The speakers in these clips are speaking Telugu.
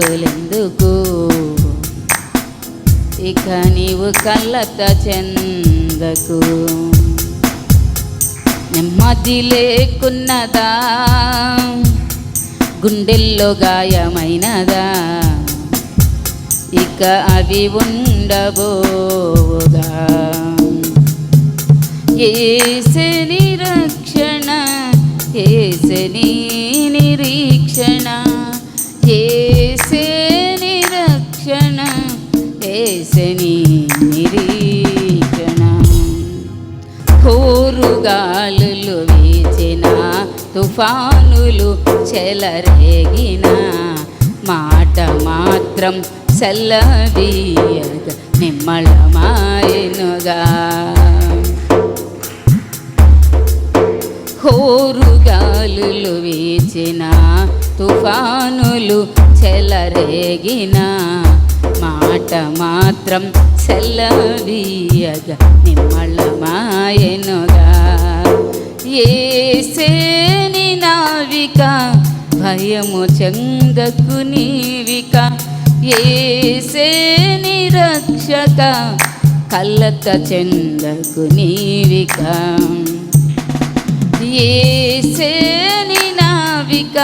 గుండెల్లో దిగులెందుకు ఇక నీవు కళ్ళత చెందకు. నెమ్మది లేకున్నదా? గుండెల్లో గాయమైనదా? ఇక అవి ఉండబోగా ఏసని రక్షణ ఏసని గాలులు వీచిన తుఫానులు చెలరేగిన. మాట మాత్రం సెల్లదీయగ నిమ్మళమాయనుగా హోరుగాలులు వీచిన తుఫానులు చెలరేగిన. మాట మాత్రం సెల్లవీయగ నిమ్మళమాయనుగా. ఏసేని నావిక భయము చెందకు నీవిక. ఏసేని రక్షక కల్లత చెందకు నీవిక. ఏసేని నావిక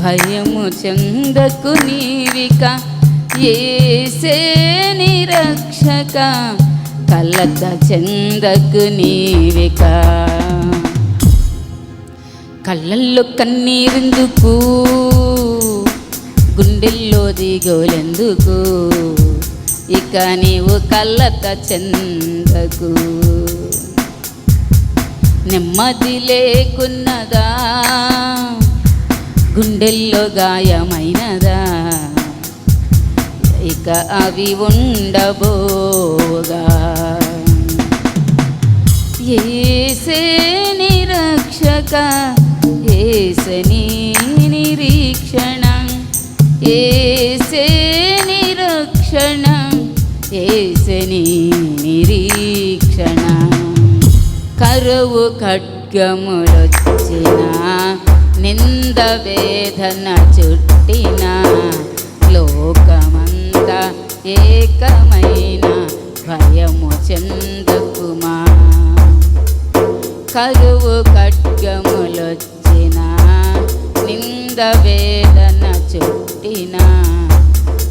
భయము చెందకు నీవిక. ఏసేని నిరక్షక కలత చెందకు నీవిక. కళ్ళల్లో కన్నీరెందుకు? గుండెల్లో దిగోలెందుకు? ఇక నీవు కళ్ళత చెందకు. నెమ్మది లేకున్నదా? గుండెల్లో గాయమైనదా? ఇక అవి ఉండబోగా. ఏసే నిరక్షక ఏసని నిరీక్షణ. ఏసే నిరక్షణ ఏసని నిరీక్షణ. కరువు ఖడ్గములొచ్చిన నింద వేదన చుట్టిన లోకం ఏకమైన భయము చెందకుమా? కరువు ఖడ్గములొచ్చిన నింద వేదన చుట్టిన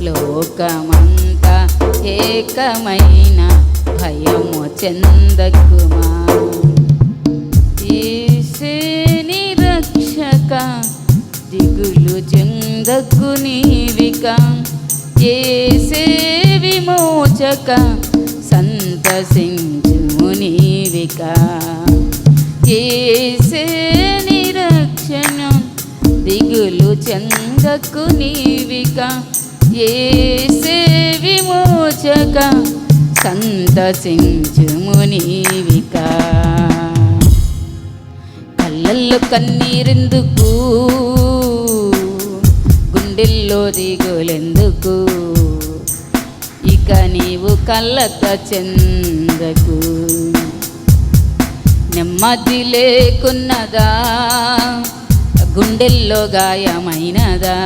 లోకమంతా ఏకమైన భయము చెందకుమా? ఏసేని రక్షక దిగులు చెందకు నీవిక ఏసే విమోచక సంతసించు నీవిక ఏసే నిరక్షణ దిగులు చెందకు నీవిక. ఏసే విమోచక సంతసించుము నీవిక కళ్ళల్లో కన్నీరెందుకు? గుండెల్లో దిగులెందుకు? ఇక నీవు కళ్ళత చెందకు. నెమ్మది లేకున్నదా? గుండెల్లో గాయమైనదా?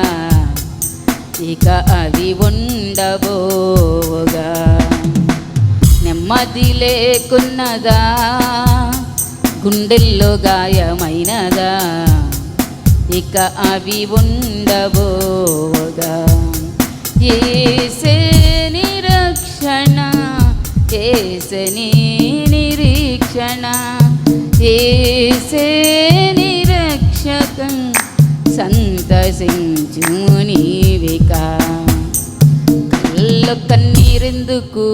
ఇక అది ఉండబోగా నెమ్మది లేకున్నదా? గుండెల్లో గాయమైనదా? ఇక అవి ఉండబోగా ఏసని రక్షణ ఏసని నిరీక్షణ ఏసని నిరక్షకం సంతసించు నీవిక. కళ్ళు కన్నీరెందుకు?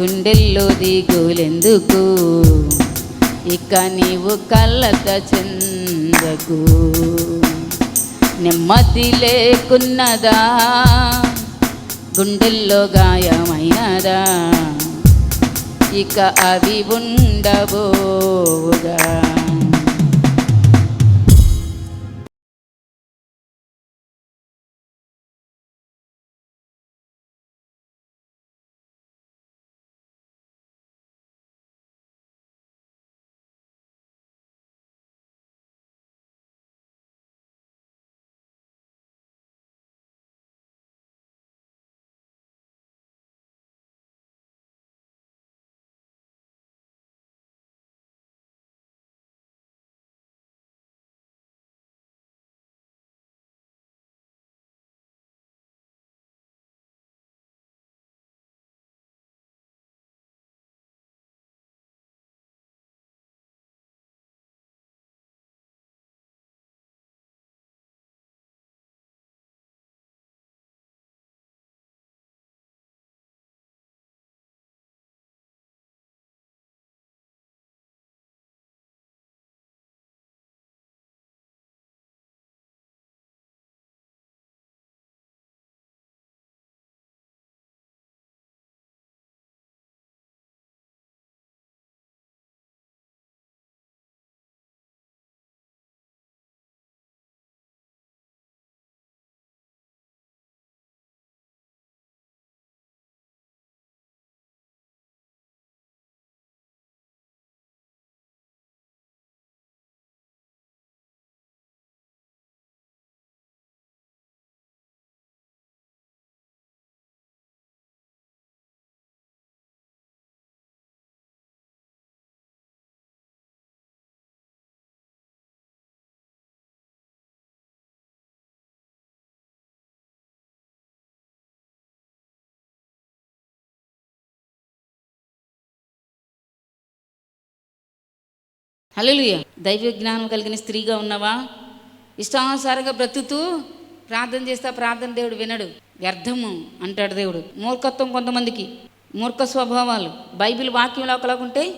గుండెల్లో దిగులెందుకు? ఇక నీవు కళ్ళత చెందకు. నెమ్మది లేకున్నదా? గుండెల్లో గాయమైనదా? ఇక అవి ఉండబోగా హలలుయ దైవ జ్ఞానం కలిగిన స్త్రీగా ఉన్నావా? ఇష్టానుసారంగా బ్రతుకుతూ ప్రార్థన చేస్తా ప్రార్థన దేవుడు వినడు. వ్యర్థము అంటాడు దేవుడు. మూర్ఖత్వం కొంతమందికి మూర్ఖ స్వభావాలు. బైబిల్ వాక్యంలో ఒకలాగుంటే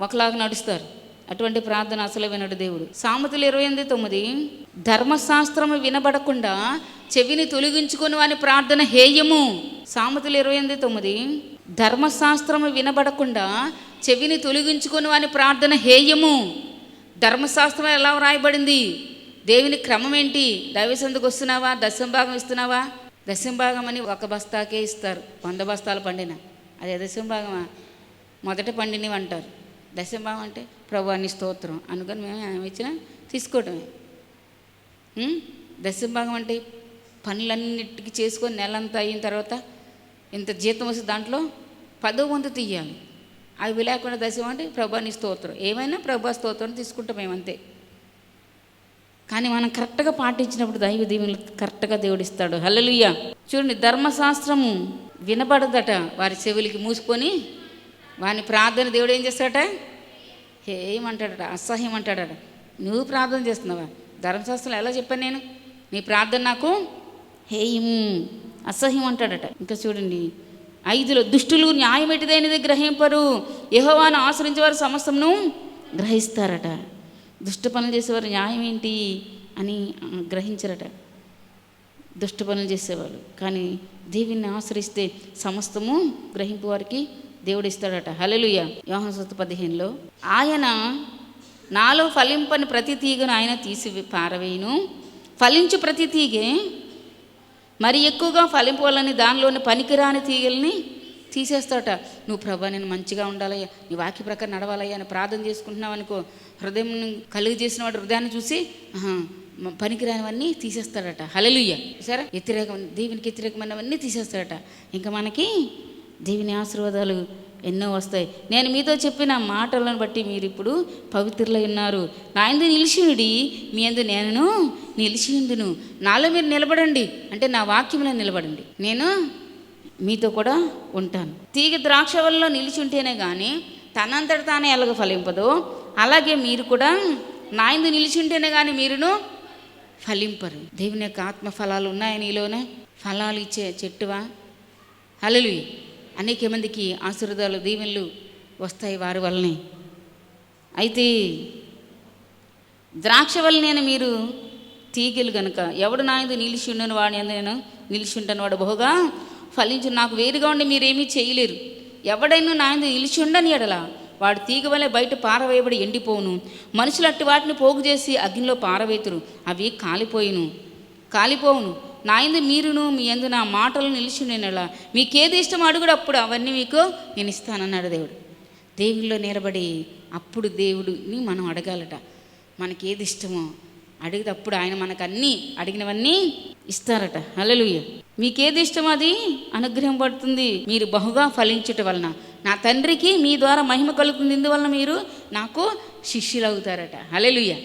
ఒకలాగా నడుస్తారు. అటువంటి ప్రార్థన అసలు వినడు దేవుడు. సామెతలు ఇరవై ఎనిమిది తొమ్మిది ధర్మశాస్త్రము వినబడకుండా చెవిని తొలగించుకుని వాని ప్రార్థన హేయము. సామెతలు ఇరవై ఎనిమిది తొమ్మిది ధర్మశాస్త్రము వినబడకుండా చెవిని తొలగించుకుని వాని ప్రార్థన హేయము. ధర్మశాస్త్రం ఎలా వ్రాయబడింది? దేవుని క్రమం ఏంటి దైవసందుకు వస్తున్నావా? దశంభాగం ఇస్తున్నావా? దశంభాగం అని ఒక బస్తాకే ఇస్తారు. వంద బస్తాలు పండిన. అదే దశంభాగమా? మొదట పండినవి అంటారు. దశంభాగం అంటే ప్రభువాన్ని స్తోత్రం. అనుకుని మేము ఏమి ఇచ్చినా తీసుకోవటమే. దశంభాగం అంటే పనులన్నిటికీ చేసుకొని నెలంతా అయిన తర్వాత ఇంత జీతం వస్తే దాంట్లో పదో వంతు తీయాలి. అవి లేకుండా దశ అంటే ప్రభాని స్తోత్రం. ఏమైనా ప్రభా స్తోత్రం తీసుకుంటాం మేమంతే కానీ మనం కరెక్ట్గా పాటించినప్పుడు దైవ దీవులు కరెక్ట్గా దేవుడిస్తాడు హల్లలుయ్య చూడండి ధర్మశాస్త్రము వినబడదట. వారి చెవులకి మూసుకొని వాని ప్రార్థన దేవుడు ఏం చేస్తాడట? ఏమంటాడట? అసహ్యం అంటాడట నువ్వు ప్రార్థన చేస్తున్నావా? ధర్మశాస్త్రం ఎలా చెప్పాను నేను? నీ ప్రార్థన నాకు హేయం అసహ్యం అంటాడట. ఇంకా చూడండి ఐదులో దుష్టులు న్యాయం ఎటిదైనది గ్రహింపరు. యహోవాను ఆశ్రయించేవారు సమస్తమును గ్రహిస్తారట. దుష్ట పనులు చేసేవారు న్యాయం ఏంటి అని గ్రహించరట. దుష్ట పనులు చేసేవాళ్ళు. కానీ దేవుని ఆశ్రయిస్తే సమస్తము గ్రహింపు వారికి దేవుడు ఇస్తాడట హలలుయ యోహన పదిహేనులో ఆయన నాలో ఫలింపని ప్రతి తీగను ఆయన తీసి పారవేయును. ఫలించు ప్రతి తీగే మరి ఎక్కువగా ఫలింపాలని దానిలోని పనికిరాని తీగల్ని తీసేస్తాట నువ్వు ప్రభా నేను మంచిగా ఉండాలయ్యా. నీ వాక్య ప్రకారం నడవాలయ్యా అని ప్రార్థన చేసుకుంటున్నావు అనుకో హృదయం కలుగు చేసిన వాడు హృదయాన్ని చూసి పనికిరానివన్నీ తీసేస్తాడట హలలుయ్య సరే వ్యతిరేకం దేవునికి వ్యతిరేకమైనవన్నీ తీసేస్తాడట ఇంకా మనకి దేవుని ఆశీర్వాదాలు ఎన్నో వస్తాయి. నేను మీతో చెప్పిన మాటలను బట్టి మీరు ఇప్పుడు పవిత్రులై ఉన్నారు. నా ఎందు నిలిచియుడి మీ ఎందు నేను నిలిచిందును నాలో మీరు నిలబడండి అంటే నా వాక్యంలో నిలబడండి. నేను మీతో కూడా ఉంటాను. తీగ ద్రాక్ష వల్ల నిలిచుంటేనే కానీ తనంతట తానే ఎలాగ ఫలింపదు అలాగే మీరు కూడా నా ఎందు నిలిచి ఉంటేనే కానీ మీరును ఫలింపరు. దేవుని యొక్క ఆత్మ ఫలాలు ఉన్నాయని నీలోనే? ఫలాలు ఇచ్చే చెట్టువా? హలలు అనేక మందికి ఆశీర్వాదాలు దీవెనలు వస్తాయి వారి వల్లనే. అయితే ద్రాక్ష వల్లనే మీరు తీగలు గనుక ఎవడు నా ఎందు నిలిచి ఉండను వాడిని నేను నిలిచి ఉంటాను వాడు బహుగా ఫలించు నాకు వేరుగా ఉండి మీరేమీ చేయలేరు. ఎవడైనా నా ఎందు నిలిచి ఉండని ఎడల వాడు తీగ వలె బయట పారవేయబడి ఎండిపోవును. మనుషులు అట్టి వాటిని పోగు చేసి అగ్నిలో పారవేతురు. అవి కాలిపోయిను. కాలిపోవును. నా ఎందు మీరును మీ ఎందు నా మాటలు నిలిచి ఉండేలా మీకేది ఇష్టం అడుగుడు అప్పుడు అవన్నీ మీకు నేను ఇస్తానన్నాడు దేవుడు. దేవుల్లో నిలబడి అప్పుడు దేవుడిని మనం అడగాలట. మనకి ఏది ఇష్టమో అడిగితే అప్పుడు ఆయన మనకు అన్నీ అడిగినవన్నీ ఇస్తారట. అలలుయ్య మీకేది ఇష్టమో అది అనుగ్రహం పడుతుంది. మీరు బహుగా ఫలించుట వలన. నా తండ్రికి మీ ద్వారా మహిమ కలుగుతుంది. ఇందువలన మీరు నాకు శిష్యులు అవుతారట హల్లెలూయా.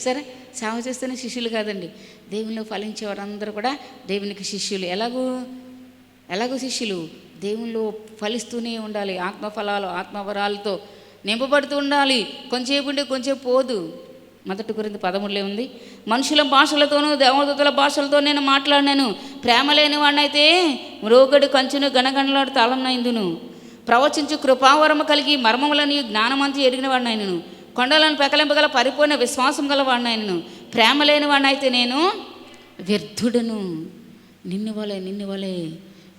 సరే సేవ చేస్తేనే శిష్యులు కాదండి. దేవునిలో ఫలించే వారందరూ కూడా దేవునికి శిష్యులు. ఎలాగూ ఎలాగో శిష్యులు? దేవుళ్ళు ఫలిస్తూనే ఉండాలి. ఆత్మఫలాలు ఆత్మవరాలతో నింపబడుతూ ఉండాలి. కొంచెంసేపు ఉంటే కొంచెం పోదు. మొదటి గురించి పదములే ఉంది. మనుషుల భాషలతోనూ దేవదూతల భాషలతో నేను మాట్లాడినాను. ప్రేమ లేని వాడినైతే మ్రోగడి కంచును గణగణలాడు తాళంనైందును. ప్రవచించు కృపావరము కలిగి మర్మములని జ్ఞానమంతి ఎరిగిన వాడినైనను కొండలను పెకలింపగల పరిపూర్ణ విశ్వాసం గల వాడినైనను ప్రేమ లేని వాడినైతే నేను వ్యర్థుడను. నిన్ను వలే నిన్ను వలే.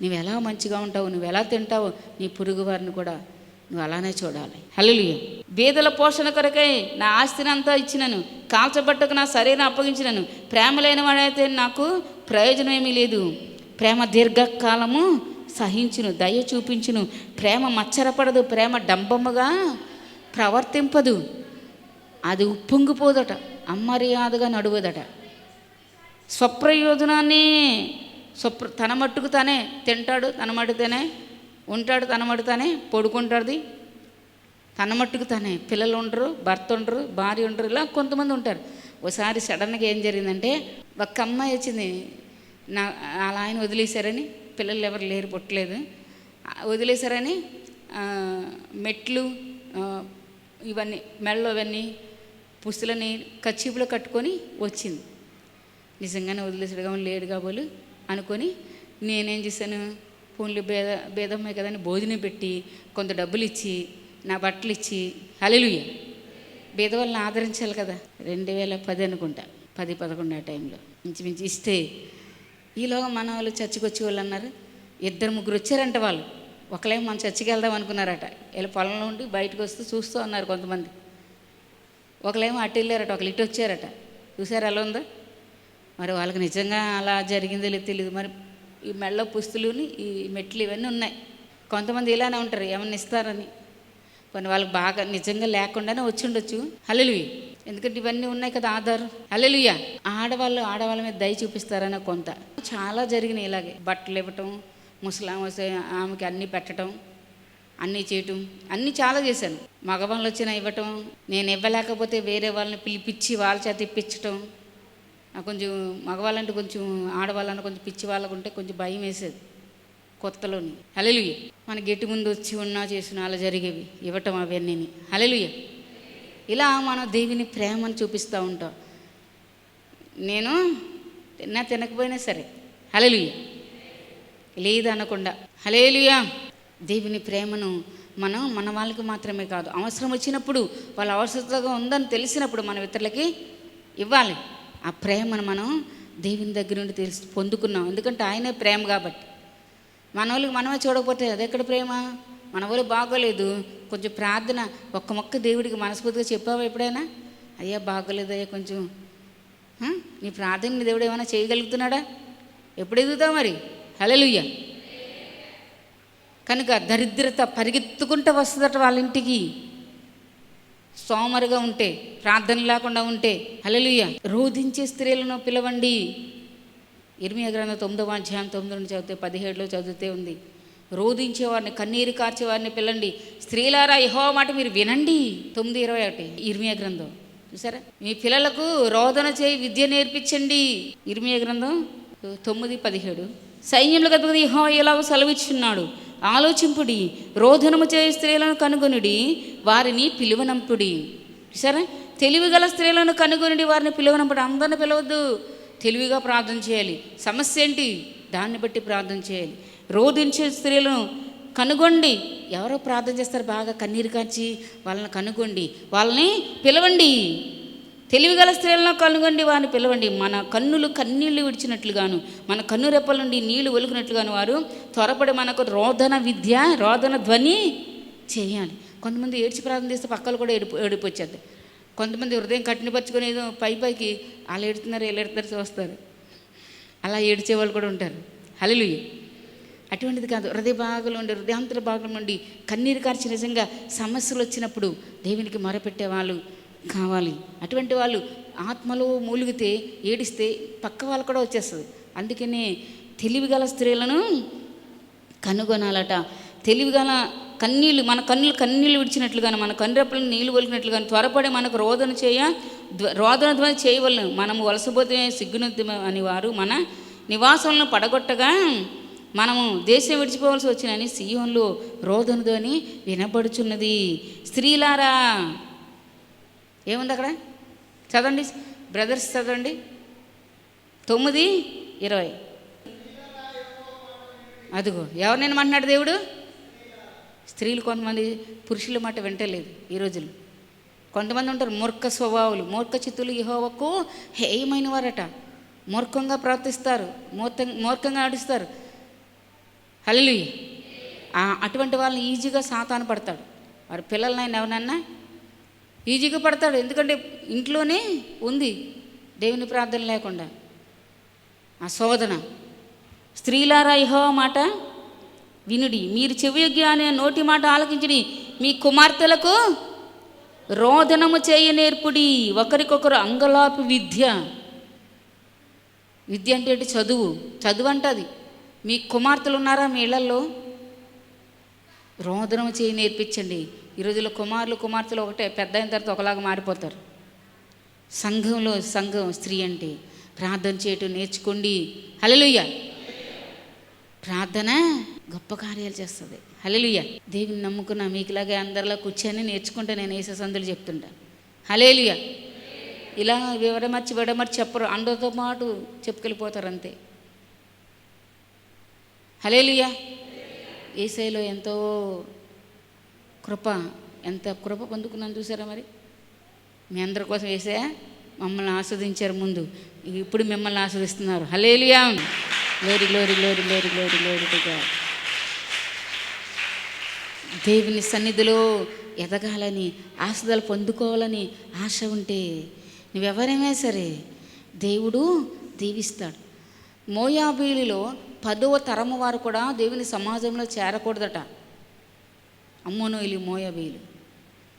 నువ్వు ఎలా మంచిగా ఉంటావు నువ్వు ఎలా తింటావు నీ పురుగు వారిని కూడా నువ్వు అలానే చూడాలి. హల్లుయ బీదల పోషణ కొరకై నా ఆస్తిని అంతా ఇచ్చినను. కాల్చబట్టకు నా శరీరం అప్పగించినను. ప్రేమ లేని వాడైతే నాకు ప్రయోజనం ఏమీ లేదు. ప్రేమ దీర్ఘకాలము సహించును దయ చూపించును. ప్రేమ మచ్చరపడదు ప్రేమ డంబముగా ప్రవర్తింపదు. అది ఉప్పొంగిపోదట. అమర్యాదగా నడువదట. స్వప్రయోజనాన్ని స్వప్ర తన మట్టుకు తానే తింటాడు తన మట్టుతోనే ఉంటాడు తన మట్టుతానే పడుకుంటాడు తన మట్టుకు తానే పిల్లలు ఉండరు భర్త ఉండరు భార్య ఉండరు ఇలా కొంతమంది ఉంటారు. ఒకసారి సడన్గా ఏం జరిగిందంటే ఒక అమ్మాయి వచ్చింది నా అలా ఆయన వదిలేశారని పిల్లలు ఎవరు లేరు పుట్టలేదు. వదిలేశారని మెట్లు ఇవన్నీ మెడలో ఇవన్నీ పుస్తులని కచ్చిపులో కట్టుకొని వచ్చింది. నిజంగానే వదిలేసాడుగా లేడు కాబోలు అనుకొని నేనేం చేశాను? ఫోన్లు భేద భేదమ్మాయి కదా అని భోజనం పెట్టి కొంత డబ్బులు ఇచ్చి నా బట్టలు ఇచ్చి హలెలుయ్య భేదవాళ్ళని ఆదరించాలి కదా. రెండు వేల పది అనుకుంటా పది పదకొండు ఆ టైంలో. ఇంచుమించు ఇస్తే ఈలోగా మన వాళ్ళు చర్చికి వచ్చే వాళ్ళు అన్నారు. ఇద్దరు ముగ్గురు వచ్చారంట వాళ్ళు. ఒకలేమో మనం చర్చికి వెళ్దాం అనుకున్నారట. వీళ్ళ పొలంలో ఉండి బయటకు వస్తూ చూస్తూ ఉన్నారు కొంతమంది. ఒకళ్ళేమో అటు వెళ్ళారట ఒకళ్ళు ఇటు వచ్చారట. చూసారు ఎలా ఉందో? మరి వాళ్ళకి నిజంగా అలా జరిగిందో లేదు తెలియదు మరి ఈ మెళ్ళ పుస్తులుని ఈ మెట్లు ఇవన్నీ ఉన్నాయి. కొంతమంది ఇలానే ఉంటారు ఏమన్నా ఇస్తారని. కొన్ని వాళ్ళకి బాగా నిజంగా లేకుండానే వచ్చి ఉండొచ్చు. హల్లెలూయ. ఎందుకంటే ఇవన్నీ ఉన్నాయి కదా ఆధార్. హల్లెలూయ. ఆడవాళ్ళు ఆడవాళ్ళ మీద దయ చూపిస్తారని కొంత. చాలా జరిగినాయి ఇలాగే. బట్టలు ఇవ్వటం ముసలాం ఆమెకి అన్నీ పెట్టడం అన్నీ చేయటం అన్నీ చాలా చేశాను. మగవాళ్ళు వచ్చినా ఇవ్వటం నేను ఇవ్వలేకపోతే వేరే వాళ్ళని పిలిపించి వాళ్ళ చేత ఇప్పించటం నాకు కొంచెం మగవాళ్ళంటే కొంచెం ఆడవాళ్ళని కొంచెం పిచ్చి వాళ్ళకు ఉంటే కొంచెం భయం వేసేది కొత్తలోని. హలలుయ మన గెట్టి ముందు వచ్చి ఉన్నా చేసిన అలా జరిగేవి ఇవ్వటం అవన్నీ హలలుయ ఇలా మనం దేవుని ప్రేమను చూపిస్తూ ఉంటాం. నేను తిన్నా తినకపోయినా సరే. హలలుయ లేదనకుండా. హలేలుయా దేవుని ప్రేమను మనం మన వాళ్ళకి మాత్రమే కాదు. అవసరం వచ్చినప్పుడు వాళ్ళ అవసరతగా ఉందని తెలిసినప్పుడు మనం ఇతరులకి ఇవ్వాలి. ఆ ప్రేమను మనం దేవుని దగ్గర నుండి తెలుసు పొందుకున్నాం. ఎందుకంటే ఆయనే ప్రేమ కాబట్టి. మన వాళ్ళకి మనమే చూడకపోతే అదెక్కడ ఎక్కడ ప్రేమ? మన వాళ్ళు బాగోలేదు. కొంచెం ప్రార్థన ఒక్క మొక్క దేవుడికి మనస్ఫూర్తిగా చెప్పావా ఎప్పుడైనా? అయ్యా బాగోలేదు అయ్యా కొంచెం నీ ప్రార్థన దేవుడు ఏమైనా చేయగలుగుతున్నాడా? ఎప్పుడు ఎదుగుతావు మరి? హలలుయ్య కనుక దరిద్రత పరిగెత్తుకుంటూ వస్తుందట వాళ్ళ ఇంటికి సోమరుగా ఉంటే ప్రార్థన లేకుండా ఉంటే హలలుయ రోధించే స్త్రీలను పిలవండి. ఇర్మియా గ్రంథ తొమ్మిదవ అధ్యాయం తొమ్మిది నుండి చదివితే పదిహేడులో చదివితే ఉంది. రోధించేవారిని కన్నీరు కార్చేవారిని పిల్లండి స్త్రీలారా యహో మాట మీరు వినండి. తొమ్మిది ఇరవై ఒకటి ఇర్మియా గ్రంథం. చూసారా మీ పిల్లలకు రోదన చేయి విద్య నేర్పించండి. ఇర్మియా గ్రంథం తొమ్మిది పదిహేడు. సైన్యములు కదా యహో సెలవు సెలవిచ్చున్నాడు. ఆలోచింపుడి రోధనము చేయ స్త్రీలను కనుగొనుడి వారిని పిలువనంపుడి. సరే తెలివిగల స్త్రీలను కనుగొనుడి వారిని పిలువనంపుడి. అందరిని పిలవద్దు. తెలివిగా ప్రార్థన చేయాలి. సమస్య ఏంటి? దాన్ని బట్టి ప్రార్థన చేయాలి. రోధించే స్త్రీలను కనుగొండి. ఎవరో ప్రార్థన చేస్తారు బాగా కన్నీరు కాచి వాళ్ళని కనుగొండి. వాళ్ళని పిలవండి. తెలివిగల స్త్రీలను కనుగొండి వారిని పిలవండి. మన కన్నులు కన్నీళ్ళు విడిచినట్లుగాను మన కన్ను రెప్పల నుండి నీళ్ళు ఒలుకున్నట్లుగాను వారు త్వరపడి మనకు రోదన విద్య రోదన ధ్వని చేయాలి. కొంతమంది ఏడ్చి ప్రార్థన చేస్తే పక్కలు కూడా ఏడిపో ఏడిపోచ్చేది కొంతమంది హృదయం కట్టినపరుచుకొని ఏదో పై పైకి వాళ్ళు ఏడుతున్నారు వీళ్ళు ఏడుతున్నారు చూస్తారు. అలా ఏడ్చే వాళ్ళు కూడా ఉంటారు. హలలుయ్య అటువంటిది కాదు. హృదయ భాగంలో ఉండి హృదయాంతర భాగం నుండి కన్నీరు కార్చి నిజంగా సమస్యలు వచ్చినప్పుడు దేవునికి మొరపెట్టే వాళ్ళు కావాలి. అటువంటి వాళ్ళు ఆత్మలో మూలిగితే ఏడిస్తే పక్క వాళ్ళు కూడా వచ్చేస్తుంది. అందుకనే తెలివిగల స్త్రీలను కనుగొనాలట. తెలివిగల కన్నీళ్ళు మన కన్నులు కన్నీళ్ళు విడిచినట్లుగాను మన కన్నురెప్పలను నీళ్ళు ఒలికినట్లుగాను త్వరపడి మనకు రోదన చేయ రోదన ధ్వని చేయవలను. మనము వలసపోతే సిగ్గునొద్దు అని వారు మన నివాసంలో పడగొట్టగా మనము దేశం విడిచిపోవలసి వచ్చినని సీఎంలో రోదన వినబడుచున్నది. స్త్రీలారా ఏముంది అక్కడ? చదవండి. బ్రదర్స్ చదవండి. తొమ్మిది ఇరవై. అదిగో ఎవరినైనా మాట్లాడు దేవుడు? స్త్రీలు కొంతమంది పురుషుల మాట వింటలేదు ఈ రోజులు. కొంతమంది ఉంటారు మూర్ఖ స్వభావులు. మూర్ఖ చిత్తులు యహోవకు హేయమైన వారట మూర్ఖంగా ప్రవర్తిస్తారు మూర్ఖ మూర్ఖంగా నడుస్తారు. హల్లి అటువంటి వాళ్ళని ఈజీగా సాతాను పడతాడు. వారి పిల్లలనైనా ఎవరన్నా ఈజీగా పడతాడు. ఎందుకంటే ఇంట్లోనే ఉంది దేవుని ప్రార్థన లేకుండా. ఆ శోధన. స్త్రీలారా ఇహో మాట వినుడి. మీరు చెవియొగ్గి అనే నోటి మాట ఆలకించుడి. మీ కుమార్తెలకు రోదనము చేయ నేర్పుడి. ఒకరికొకరు అంగలాపు విద్య. విద్య అంటే ఏంటి? చదువు. చదువు అంటది మీ కుమార్తెలు ఉన్నారా మీ ఇళ్ళలో రోదనము చేయి నేర్పించండి. ఈ రోజుల్లో కుమారులు కుమార్తెలు ఒకటే పెద్ద అయిన తర్వాత ఒకలాగా మారిపోతారు. సంఘంలో సంఘం స్త్రీ అంటే ప్రార్థన చేయటం నేర్చుకోండి. హలలుయ్య ప్రార్థన గొప్ప కార్యాలు చేస్తుంది. హలేలుయ దేవుని నమ్ముకున్న మీకులాగే అందరిలా కూర్చొని నేర్చుకుంటే నేను వేసే సందులు చెప్తుంటా. హలేలుయ ఇలా వివరమర్చి విడమర్చి చెప్పరు. అందరితో పాటు చెప్పుకెళ్ళిపోతారు అంతే. హలేలుయ ఏసైలో ఎంతో కృప ఎంత కృప పొందుకున్నాను చూసారా మరి? మీ అందరి కోసం వేసే మమ్మల్ని ఆస్వాదించారు ముందు. ఇప్పుడు మిమ్మల్ని ఆస్వాదిస్తున్నారు. హలేలియా లోరి లోరి లోరి లోరి లోరి లోరిగా దేవుని సన్నిధిలో ఎదగాలని ఆస్వాదాలు పొందుకోవాలని ఆశ ఉంటే నువ్వెవరైనా సరే దేవుడు దీవిస్తాడు. మోయాబీలిలో పదవ తరము వారు కూడా దేవుని సమాజంలో చేరకూడదట. అమ్మోనోయిలు మోయబేలు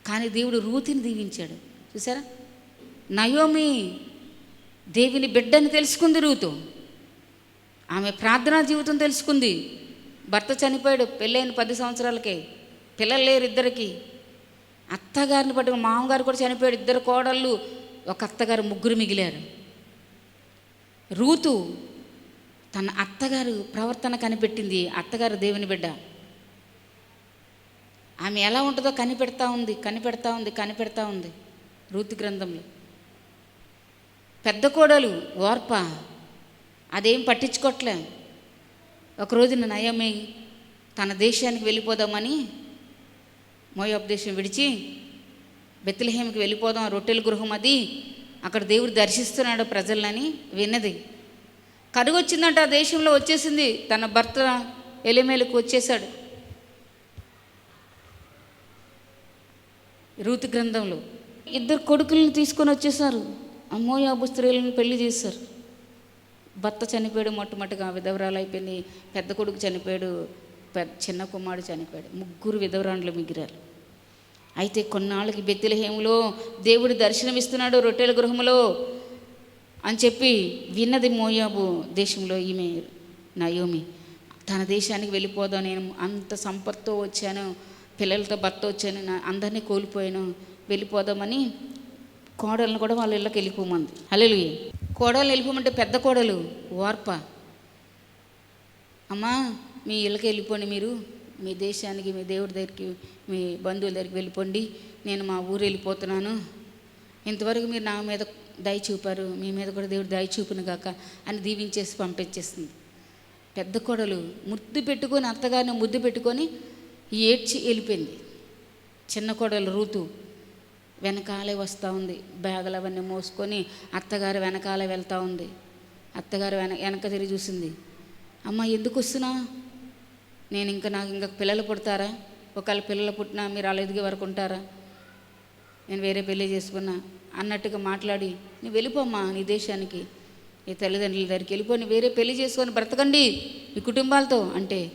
కానీ దేవుడు రూతిని దీవించాడు. చూసారా నయోమి దేవుని బిడ్డని తెలుసుకుంది రూతు. ఆమె ప్రార్థనా జీవితం తెలుసుకుంది. భర్త చనిపోయాడు పెళ్ళైన పది సంవత్సరాలకే. పిల్లలు లేరు ఇద్దరికి. అత్తగారిని పట్టుకుని మామగారు కూడా చనిపోయాడు ఇద్దరు కోడళ్ళు. ఒక అత్తగారు ముగ్గురు మిగిలారు. రూతు తన అత్తగారు ప్రవర్తన కనిపెట్టింది అత్తగారు దేవుని బిడ్డ. ఆమె ఎలా ఉంటుందో కనిపెడతా ఉంది కనిపెడతా ఉంది కనిపెడతా ఉంది రూతి గ్రంథంలో. పెద్ద కోడలు ఓర్ప అదేం పట్టించుకోవట్లే ఒక రోజున నయమి తన దేశానికి వెళ్ళిపోదామని మోయాబ్ దేశం విడిచి బెత్లహేమికి వెళ్ళిపోదాం రొట్టెల గృహం అది అక్కడ దేవుడు దర్శిస్తున్నాడు ప్రజలని విన్నది. కరువు వచ్చిందంట ఆ దేశంలో వచ్చేసింది తన భర్త ఎలిమేలకు వచ్చేసాడు రూతు గ్రంథంలో ఇద్దరు కొడుకులను తీసుకొని వచ్చేసారు. అమ్మోయాబు స్త్రీలను పెళ్ళి చేశారు. భర్త చనిపోయాడు మొట్టమొదటిగా విధవరాలు అయిపోయింది పెద్ద కొడుకు చనిపోయాడు పెద్ద చిన్న కుమారుడు చనిపోయాడు. ముగ్గురు విధవరాండ్లు మిగిరారు అయితే కొన్నాళ్ళకి బెత్తిలహేములో దేవుడు దర్శనమిస్తున్నాడు రొట్టెల గృహంలో అని చెప్పి విన్నది మోయాబు దేశంలో ఈమె నయోమి. తన దేశానికి వెళ్ళిపోదాం నేను అంత సంపత్తో వచ్చాను. పిల్లలతో భర్త వచ్చాను నా అందరినీ కోల్పోయాను వెళ్ళిపోదామని కోడలను కూడా వాళ్ళ ఇళ్ళకి వెళ్ళిపోమంది. హలో కోడలు వెళ్ళిపోమంటే పెద్ద కోడలు ఓర్ప. అమ్మా మీ ఇళ్ళకి వెళ్ళిపోండి మీరు. మీ దేశానికి మీ దేవుడి దగ్గరికి మీ బంధువుల దగ్గరికి వెళ్ళిపోండి. నేను మా ఊరు వెళ్ళిపోతున్నాను. ఇంతవరకు మీరు నా మీద దయ చూపారు మీ మీద కూడా దేవుడు దయ చూపును కాక అని దీవించేసి పంపించేస్తుంది పెద్ద కోడలు ముద్దు పెట్టుకొని అత్తగారిని ముద్దు పెట్టుకొని ఏడ్చి వెళ్ళిపోయింది. చిన్న కోడలు రూతు వెనకాలే వస్తూ ఉంది. బ్యాగులు అవన్నీ మోసుకొని అత్తగారు వెనకాలే వెళ్తూ ఉంది. అత్తగారు వెన వెనక తిరిగి చూసింది. అమ్మ ఎందుకు వస్తున్నా? నేను ఇంకా నాకు ఇంకా పిల్లలు పుడతారా? ఒకవేళ పిల్లలు పుట్టినా మీరు అలా ఎదిగే వరకు ఉంటారా? నేను వేరే పెళ్ళి చేసుకున్నా అన్నట్టుగా మాట్లాడి నువ్వు వెళ్ళిపోమ్మా నీ దేశానికి. నీ తల్లిదండ్రుల దగ్గరికి వెళ్ళిపోయి వేరే పెళ్ళి చేసుకొని బ్రతకండి మీ కుటుంబాలతో అంటే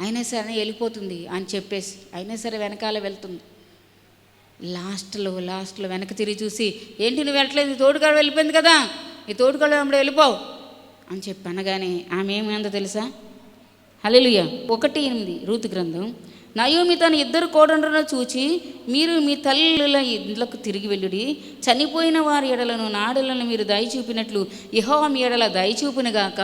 అయినా సరే వెళ్ళిపోతుంది అని చెప్పేసి అయినా సరే వెనకాల వెళ్తుంది. లాస్ట్లో లాస్ట్లో వెనక తిరిగి చూసి ఏంటి నువ్వు వెళ్ళట్లేదు? తోడుగాడు వెళ్ళిపోయింది కదా. ఈ తోడుగాడు అప్పుడు వెళ్ళిపోవు అని చెప్పి అనగానే ఆమె ఏమైందో తెలుసా? హల్లెలూయా. ఒకటి ఎనిమిది రూతు గ్రంథం. నయోమి తన ఇద్దరు కోడండ్రను చూచి మీరు మీ తల్లుల ఇండ్లకు తిరిగి వెళ్ళుడి. చనిపోయిన వారి ఎడలను నాడలను మీరు దయ చూపినట్లు మీ ఎడల దయచూపునుగాక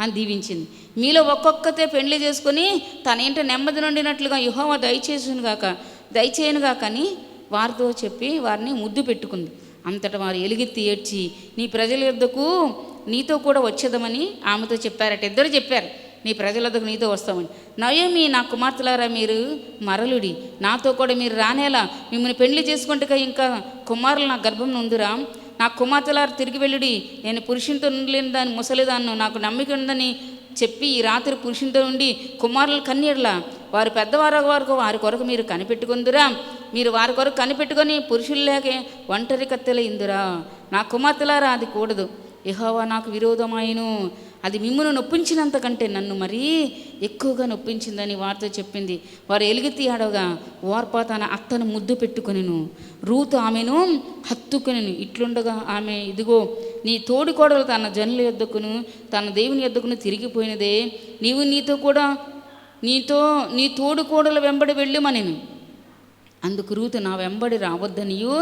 అని దీవించింది. మీలో ఒక్కొక్కతే పెండ్లి చేసుకొని తన ఇంట నెమ్మది నుండినట్లుగా యెహోవా దయచేసునుగాక దయచేయనుగాక అని వారితో చెప్పి వారిని ముద్దు పెట్టుకుంది. అంతటా వారు ఎలుగెత్తి ఏడ్చి నీ ప్రజల యొద్దకు నీతో కూడా వచ్చేదమని ఆమెతో చెప్పారట. ఇద్దరు చెప్పారు నీ ప్రజల వద్దకు నీతో వస్తామని. నయోమి నా కుమార్తెలారా మీరు మరలుడి. నాతో కూడా మీరు రానేలా. మిమ్మల్ని పెళ్ళి చేసుకుంటే ఇంకా కుమారులు నా గర్భం నుందురా నా కుమార్తెలారు తిరిగి వెళ్ళుడి. నేను పురుషునితో ఉండలేని దాన్ని ముసలిదాన్ను. నాకు నమ్మిక ఉందని చెప్పి ఈ రాత్రి పురుషునితో ఉండి కుమారులు కన్నీళ్ళ వారు పెద్దవారు వరకు వారి కొరకు మీరు కనిపెట్టుకుందురా. మీరు వారి కొరకు కనిపెట్టుకొని పురుషులు లేక ఒంటరి కత్తెల ఇందురా. నా కుమార్తెలారా అది కూడదు. ఇహోవా నాకు విరోధమాయను. అది మిమ్మల్ని నొప్పించినంత కంటే నన్ను మరీ ఎక్కువగా నొప్పించిందని వారితో చెప్పింది. వారు ఎలుగెత్తి ఆడవగా ఓర్ప తన అత్తను ముద్దు పెట్టుకొనిను. రూతు ఆమెను హత్తుకొనిను. ఇట్లుండగా ఆమె ఇదిగో నీ తోడికోడలు తన జనుల యొద్దకును తన దేవుని యొద్దకును తిరిగిపోయినదే. నీవు నీతో కూడా నీతో నీ తోడుకోడల వెంబడి వెళ్ళమనెను. అందుకు రూతు నా వెంబడి రావద్దనియు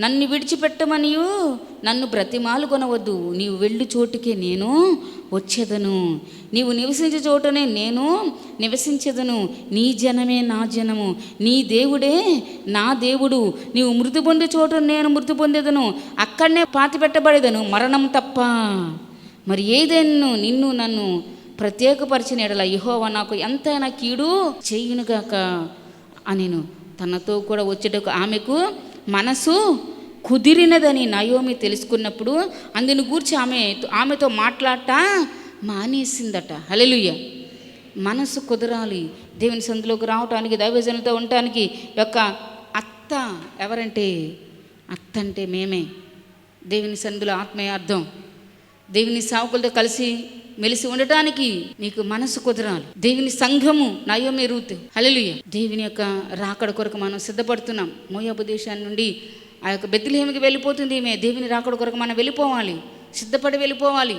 నన్ను విడిచిపెట్టమనియు నన్ను బ్రతిమాలు కొనవద్దు. నీవు వెళ్ళు చోటుకే నేను వచ్చేదను. నీవు నివసించే చోటనే నేను నివసించదను. నీ జనమే నా జనము. నీ దేవుడే నా దేవుడు. నీవు మృతి పొందే చోట నేను మృతి పొందేదను. అక్కడనే పాతి పెట్టబడేదను. మరణం తప్ప. మరి ఏదైనా నిన్ను నన్ను ప్రత్యేకపరిచిన ఎడల యహోవ నాకు ఎంతైనా కీడు చేయునుగాక. అనిను తనతో కూడా వచ్చేటకు ఆమెకు మనసు కుదిరినదని నయోమి తెలుసుకున్నప్పుడు అందుని గూర్చి ఆమె ఆమెతో మాట్లాడట మానేసిందట. హలెలుయ్య మనసు కుదరాలి. దేవుని సందులోకి రావటానికి దైవజనులతో ఉండటానికి యొక్క అత్త ఎవరంటే? అత్త అంటే మేమే. దేవుని సందులో ఆత్మీయ అర్థం. దేవుని సావుకులతో కలిసి మెలిసి ఉండటానికి నీకు మనసు కుదరాలి. దేవుని సంఘము నయోమి రూత్. హలలుయ దేవుని యొక్క రాకడ కొరకు మనం సిద్ధపడుతున్నాం. మోయాబు దేశాన్ని నుండి ఆ యొక్క బెత్తిలేమికి వెళ్ళిపోతుంది ఈమె. దేవుని రాకడ కొరకు మనం వెళ్ళిపోవాలి. సిద్ధపడి వెళ్ళిపోవాలి.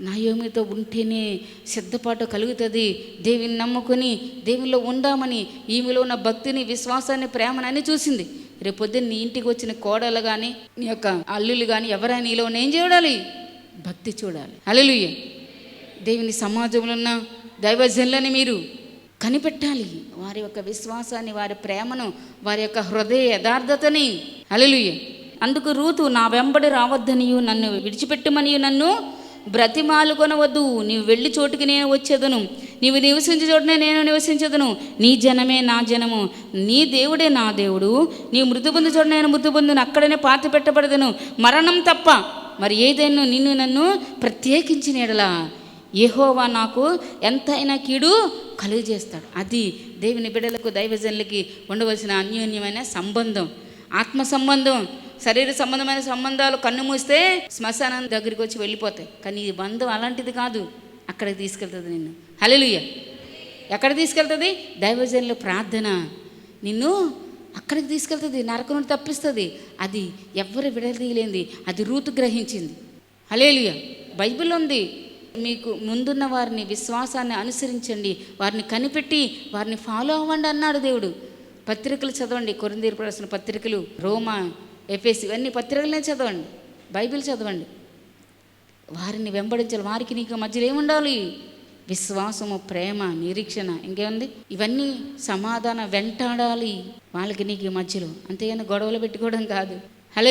నాయోమితో ఉంటేనే సిద్ధపాటు కలుగుతుంది. దేవుని నమ్ముకొని దేవునిలో ఉందామని ఈమెలో ఉన్న భక్తిని విశ్వాసాన్ని ప్రేమనని చూసింది. రేపు పొద్దున్న నీ ఇంటికి వచ్చిన కోడలు కానీ నీ యొక్క అల్లులు కానీ ఎవరైనా నీలో ఉన్న ఏం చూడాలి? భక్తి చూడాలి. అలలుయ్య దేవుని సమాజంలో ఉన్న దైవజనులని మీరు కనిపెట్టాలి. వారి యొక్క విశ్వాసాన్ని వారి ప్రేమను వారి యొక్క హృదయ యథార్థతని. అలలుయ్య అందుకు రూతు నా వెంబడి రావద్దనియు నన్ను విడిచిపెట్టమనియు నన్ను బ్రతిమాలు కొనవద్దు. నీవు వెళ్ళి చోటుకి నేను వచ్చేదను. నీవు నివసించే చోటనే నేను నివసించదును. నీ జనమే నా జనము. నీ దేవుడే నా దేవుడు. నీ మృతి పొంది చోట నేను మృతి పొందును. అక్కడనే పాతి పెట్టబడదును. మరణం తప్ప మరి ఏదైనా నిన్ను నన్ను ప్రత్యేకించిన ఎడలా యెహోవా నాకు ఎంతైనా కీడు కలుగజేస్తాడు. అది దేవుని బిడ్డలకు దైవజనులకి ఉండవలసిన అన్యోన్యమైన సంబంధం. ఆత్మ సంబంధం శరీర సంబంధమైన సంబంధాలు కన్ను మూస్తే శ్మశానం దగ్గరికి వచ్చి వెళ్ళిపోతాయి. కానీ ఈ బంధం అలాంటిది కాదు. అక్కడికి తీసుకెళ్తుంది నిన్ను. హల్లెలూయా. ఎక్కడ తీసుకెళ్తుంది? దైవజనుల ప్రార్థన. నిన్ను అక్కడికి తీసుకెళ్తుంది. నరక నుండి తప్పిస్తుంది. అది ఎవ్వరు విడదీయలేంది అది రూతు గ్రహించింది. హలేలుయ బైబిల్ ఉంది. మీకు ముందున్న వారిని విశ్వాసాన్ని అనుసరించండి. వారిని కనిపెట్టి వారిని ఫాలో అవ్వండి అన్నాడు దేవుడు. పత్రికలు చదవండి. కొరిందీరు రాసిన పత్రికలు రోమా ఎఫెస్ ఇవన్నీ పత్రికలనే చదవండి. బైబిల్ చదవండి. వారిని వెంబడించాలి. వారికి నీకు మధ్యలో ఏముండాలి? విశ్వాసము ప్రేమ నిరీక్షణ ఇంకేముంది? ఇవన్నీ సమాధానం వెంటాడాలి. వాళ్ళకి నీకు మధ్యలో. అంతేగాని గొడవలు పెట్టుకోవడం కాదు. హలో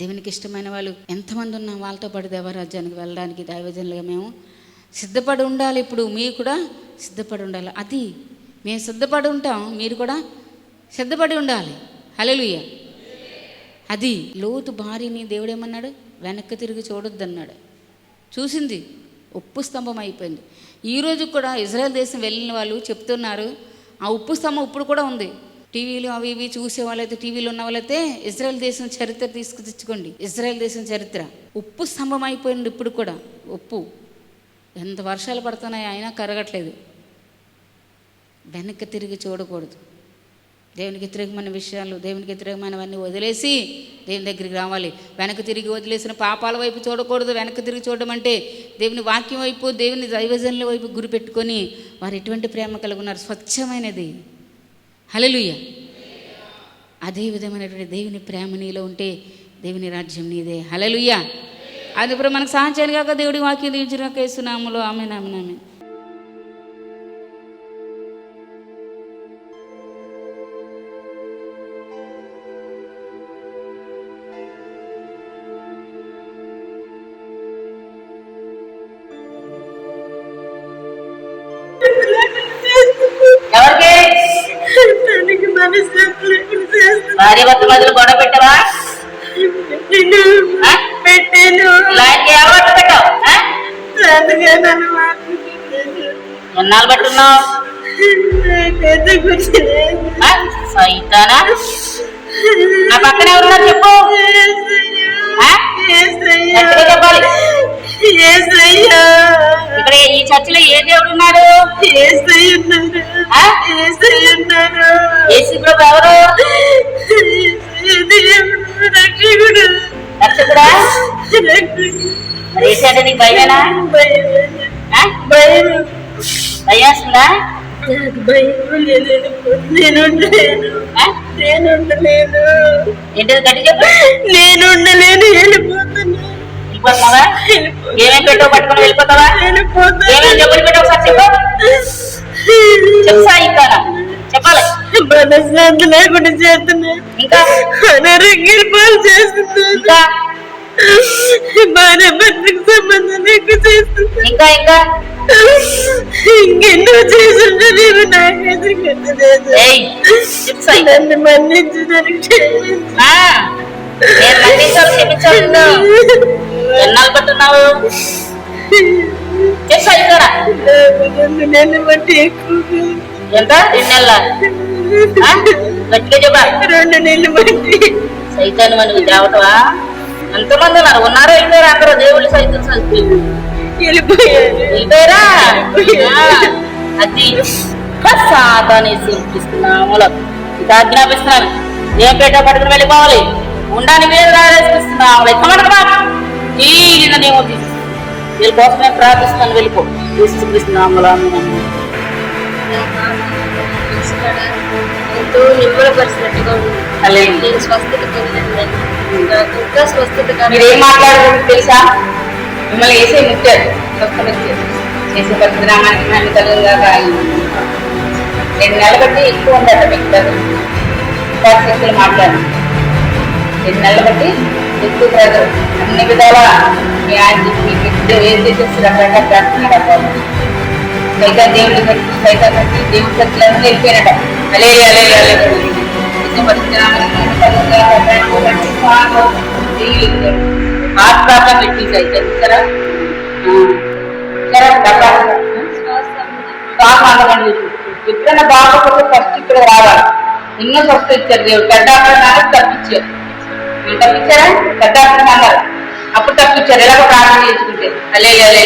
దేవునికి ఇష్టమైన వాళ్ళు ఎంతమంది ఉన్నా వాళ్ళతో పాటు దేవరాజ్యానికి వెళ్ళడానికి దైవజనులుగా మేము సిద్ధపడి ఉండాలి. ఇప్పుడు మీరు కూడా సిద్ధపడి ఉండాలి. అది మేము సిద్ధపడి ఉంటాం మీరు కూడా సిద్ధపడి ఉండాలి. హలలుయ అది లోతు భార్యని దేవుడు ఏమన్నాడు వెనక్కి తిరిగి చూడొద్దన్నాడు. చూసింది. ఉప్పు స్తంభం అయిపోయింది. ఈరోజు కూడా ఇజ్రాయెల్ దేశం వెళ్ళిన వాళ్ళు చెప్తున్నారు ఆ ఉప్పు స్తంభం ఇప్పుడు కూడా ఉంది. టీవీలు అవి ఇవి చూసే వాళ్ళైతే టీవీలు ఉన్న వాళ్ళైతే ఇజ్రాయెల్ దేశం చరిత్ర తీసుకు తెచ్చుకోండి ఇజ్రాయెల్ దేశం చరిత్ర. ఉప్పు స్తంభం అయిపోయింది ఇప్పుడు కూడా. ఉప్పు. ఎంత వర్షాలు పడుతున్నాయి అయినా కరగట్లేదు. వెనక్కి తిరిగి చూడకూడదు. దేవునికి వ్యతిరేకమైన విషయాలు దేవునికి వ్యతిరేకమైనవన్నీ వదిలేసి దేవుని దగ్గరికి రావాలి. వెనక్కి తిరిగి వదిలేసిన పాపాల వైపు చూడకూడదు. వెనక్కి తిరిగి చూడడం అంటే దేవుని వాక్యం వైపు దేవుని దైవజనుల వైపు గురి పెట్టుకొని వారు ఎటువంటి ప్రేమ కలిగి ఉన్నారు స్వచ్ఛమైనది. హలలుయ అదే విధమైనటువంటి దేవుని ప్రేమ నీలో ఉంటే దేవుని రాజ్యం నీదే. హలలుయ అది ఇప్పుడు మనకు సహాయం కాక దేవుడి వాక్యం దీవించిన కేసునాములో ఆమె నామె నామె ఎన్నాళ్ళు పట్టున్నావు? సైతానా నా పక్కన ఎవరున్నారు చెప్పు. ఇక్కడ ఈ చర్చిలో ఏ దేవుడు ఉన్నారు. యేసు ప్రభు ఎవరు రక్షకుడు. రక్షకుడా. మరి నీకు భయమేనా భయం. ఆ? భయం. భయం వేస్తుందా నాకు భయం లేదు నేను ఉండలేను ఏంటిది గట్టి చెప్పు. నేను ఉండలేను వెళ్ళిపోతున్నా వెళ్ళిపోతున్నావా ఏమేమి పెట్టావు పట్టుకొని వెళ్ళిపోతావా? ఏమేమి జబ్బులు పెట్టావు ఒకసారి చెప్పు. చెప్పు సాయి ఇంకా చెప్పాలి. మనశ్శాంతి లేకుండా చేస్తున్నా ఇంకా? పాలు ఇంకా? భార్య భర్తకు సంబంధం ఇంకా ఇంకా? ఇంకెన్నో చేస్తుంటే నేను నాకైతే నన్ను మన్నించడానికి నిన్ను. రెండు నెలలు బట్టి ఎక్కువగా. ఎంత? రెండు నెలల? గట్టిగా చెప్పా. రెండు నెలలు బట్టి. సైతాన్ని మనకి దేవతవా ఎంతమంది ఉన్నారు. ఉన్నారో వెళ్ళారు అందరూ దేవుళ్ళు సైతం వెళ్ళిపోయారు? అది ఇంకా ఆజ్ఞాపిస్తున్నాను ఏం పేట పట్టుకుని వెళ్ళిపోవాలి? ఉండాని మీద రారేసిస్తున్నాము ఎక్కమనకమా ఈ నేమో వీళ్ళ కోసం నేను ప్రార్థిస్తున్నాను వెళ్ళిపో ఎంతో నిమ్మలపరిచినట్టుగా ఉంది. అలాగే. నేను స్వస్థత నాకు ఇంకా స్వస్థత మీరు ఏం మాట్లాడుతుంది తెలుసా? మిమ్మల్ని వేసే ముట్టారు స్వస్థత చేసే ప్రతి రామానికి మేము కలుగుగా రెండు నెలల బట్టి ఎక్కువ ఉందట మీకు శక్తులు మాట్లాడు రెండు నెలల బట్టి ఎక్కువ ప్రజలు అన్ని విధాల మీ ఆయన మీ బిడ్డ ఏం చేసేసి రకరకాల ప్రార్థన సైతా దేవుడి కట్టి సైతా కట్టి దేవుడి శక్తులు అన్నీ వెళ్ళిపోయినట అలే అలే అలే. హార్ట్ ప్రాబ్లం పెట్టి సైతం బాగుండకండి ఎప్పుడైనా బాగోకపోతే ఫస్ట్ ఇక్కడ రావాలి ఎన్నో ఫస్ట్ ఇచ్చారు దేవుడు పెద్దాపరణాలు తప్పించారు. తప్పించారా పెద్దాపరణాలు అప్పుడు తప్పించారు ఎలాగో ప్రార్థన చేసుకుంటే? అలే అలే.